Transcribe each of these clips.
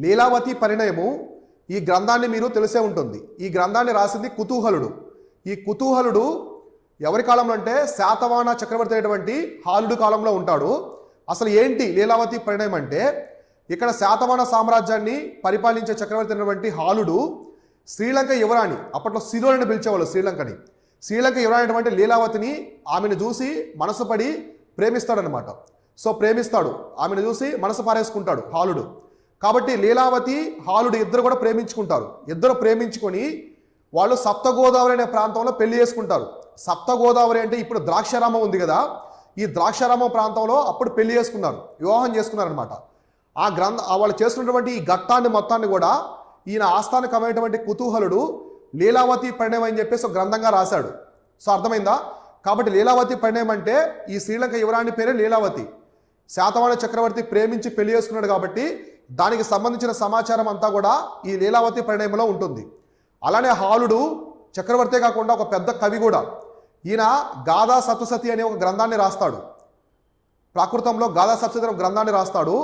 లీలావతి పరిణయము ఈ గ్రంథాన్ని మీరు తెలిసే ఉంటుంది. ఈ గ్రంథాన్ని రాసింది కుతూహలుడు. ఈ కుతూహలుడు ఎవరి కాలంలో అంటే శాతవాన చక్రవర్తి అయినటువంటి హాలుడు కాలంలో ఉంటాడు. అసలు ఏంటి లీలావతి పరిణయం అంటే? ఇక్కడ శాతవాన సామ్రాజ్యాన్ని పరిపాలించే చక్రవర్తి అయినటువంటి హాలుడు శ్రీలంక యువరాణి అప్పట్లో సిరోని పిలిచేవాళ్ళు శ్రీలంకని. శ్రీలంక యువరాణి లీలావతిని ఆమెను చూసి మనసు పడి ప్రేమిస్తాడనమాట సో ప్రేమిస్తాడు. ఆమెను చూసి మనసు పారేసుకుంటాడు హాలుడు. కాబట్టి లీలావతి హాలుడు ఇద్దరు కూడా ప్రేమించుకుంటారు. ఇద్దరు ప్రేమించుకొని వాళ్ళు సప్తగోదావరి అనే ప్రాంతంలో పెళ్ళి చేసుకుంటారు. సప్తగోదావరి అంటే ఇప్పుడు ద్రాక్షారామం ఉంది కదా. ఈ ద్రాక్షారామం ప్రాంతంలో అప్పుడు పెళ్ళి చేసుకున్నారు. వివాహం చేసుకున్నారనమాట ఆ గ్రంథ వాళ్ళు చేస్తున్నటువంటి ఈ ఘట్టాన్ని మొత్తాన్ని కూడా ఈయన ఆస్థానకమైనటువంటి కుతూహలుడు లీలావతి పరిణయం అని చెప్పేసి ఒక గ్రంథంగా రాశాడు. సో అర్థమైందా? కాబట్టి లీలావతి పరిణయం అంటే ఈ శ్రీలంక యువరాణి పేరే లీలావతి. శాతవాహన చక్రవర్తి ప్రేమించి పెళ్ళి చేసుకున్నాడు కాబట్టి దానికి సంబంధించిన సమాచారం అంతా కూడా ఈ లీలావతి పరిణయంలో ఉంటుంది. అలానే హాలుడు చక్రవర్తే కాకుండా ఒక పెద్ద కవి కూడా. ఈయన గాథా సప్తసతి అనే ఒక గ్రంథాన్ని రాస్తాడు. ప్రాకృతంలో గాథా సప్తసతి అనే ఒక గ్రంథాన్ని రాస్తాడు.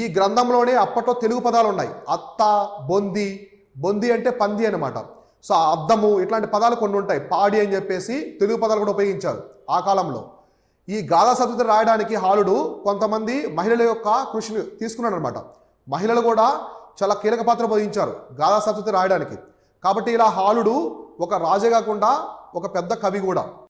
ఈ గ్రంథంలోనే అప్పట్లో తెలుగు పదాలు ఉన్నాయి. అత్త బొంది బొంది అంటే పంది అనమాట సో ఆ అద్దము ఇట్లాంటి పదాలు కొన్ని ఉంటాయి. పాడి అని చెప్పేసి తెలుగు పదాలు కూడా ఉపయోగించారు ఆ కాలంలో. ఈ గాథా సప్తతి రాయడానికి హాలుడు కొంతమంది మహిళల యొక్క కృషిని తీసుకున్నాడు అనమాట మహిళలు కూడా చాలా కీలక పాత్ర వహించారు గాథా సప్తతి రాయడానికి. కాబట్టి ఇలా హాలుడు ఒక రాజే కాకుండా ఒక పెద్ద కవి కూడా.